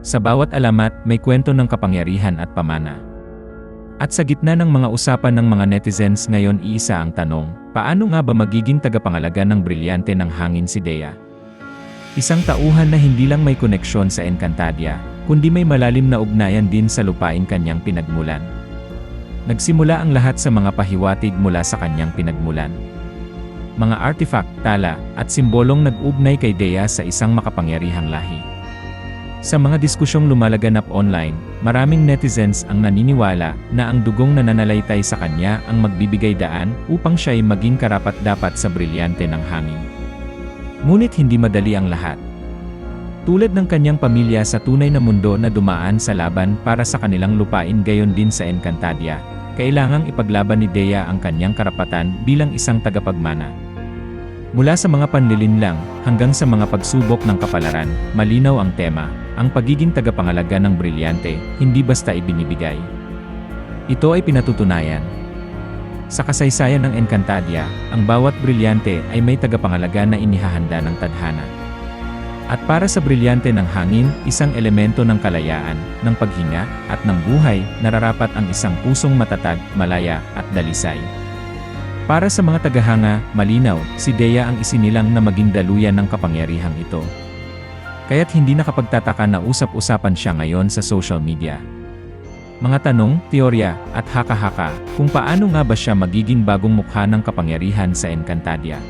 Sa bawat alamat, may kwento ng kapangyarihan at pamana. At sa gitna ng mga usapan ng mga netizens ngayon iisa ang tanong, paano nga ba magiging tagapangalaga ng brilyante ng hangin si Dea? Isang tauhan na hindi lang may koneksyon sa Encantadia, kundi may malalim na ugnayan din sa lupain kanyang pinagmulan. Nagsimula ang lahat sa mga pahiwatig mula sa kanyang pinagmulan. Mga artifact, tala, at simbolong nag-ugnay kay Dea sa isang makapangyarihang lahi. Sa mga diskusyong lumalaganap online, maraming netizens ang naniniwala na ang dugong nananalaytay sa kanya ang magbibigay daan upang siya ay maging karapat-dapat sa brilyante ng hangin. Ngunit hindi madali ang lahat. Tulad ng kanyang pamilya sa tunay na mundo na dumaan sa laban para sa kanilang lupain gayon din sa Encantadia, kailangang ipaglaban ni Dea ang kanyang karapatan bilang isang tagapagmana. Mula sa mga panlilinlang hanggang sa mga pagsubok ng kapalaran, malinaw ang tema, ang pagiging tagapangalaga ng brilyante, hindi basta ibinibigay. Ito ay pinatutunayan. Sa kasaysayan ng Encantadia, ang bawat brilyante ay may tagapangalaga na inihahanda ng tadhana. At para sa brilyante ng hangin, isang elemento ng kalayaan, ng paghinga, at ng buhay, nararapat ang isang pusong matatag, malaya, at dalisay. Para sa mga tagahanga, malinaw, si Dea ang isinilang na maging daluyan ng kapangyarihang ito. Kaya't hindi nakapagtataka na usap-usapan siya ngayon sa social media. Mga tanong, teorya, at haka-haka, kung paano nga ba siya magiging bagong mukha ng kapangyarihan sa Encantadia.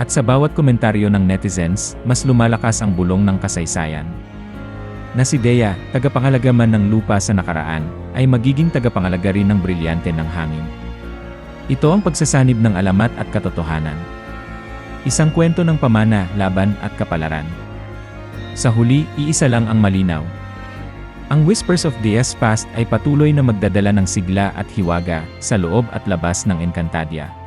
At sa bawat komentaryo ng netizens, mas lumalakas ang bulong ng kasaysayan. Na si Dea, tagapangalaga man ng lupa sa nakaraan, ay magiging tagapangalaga rin ng brilyante ng hangin. Ito ang pagsasanib ng alamat at katotohanan. Isang kwento ng pamana, laban at kapalaran. Sa huli, iisa lang ang malinaw. Ang Whispers of Death's Past ay patuloy na magdadala ng sigla at hiwaga sa loob at labas ng Encantadia.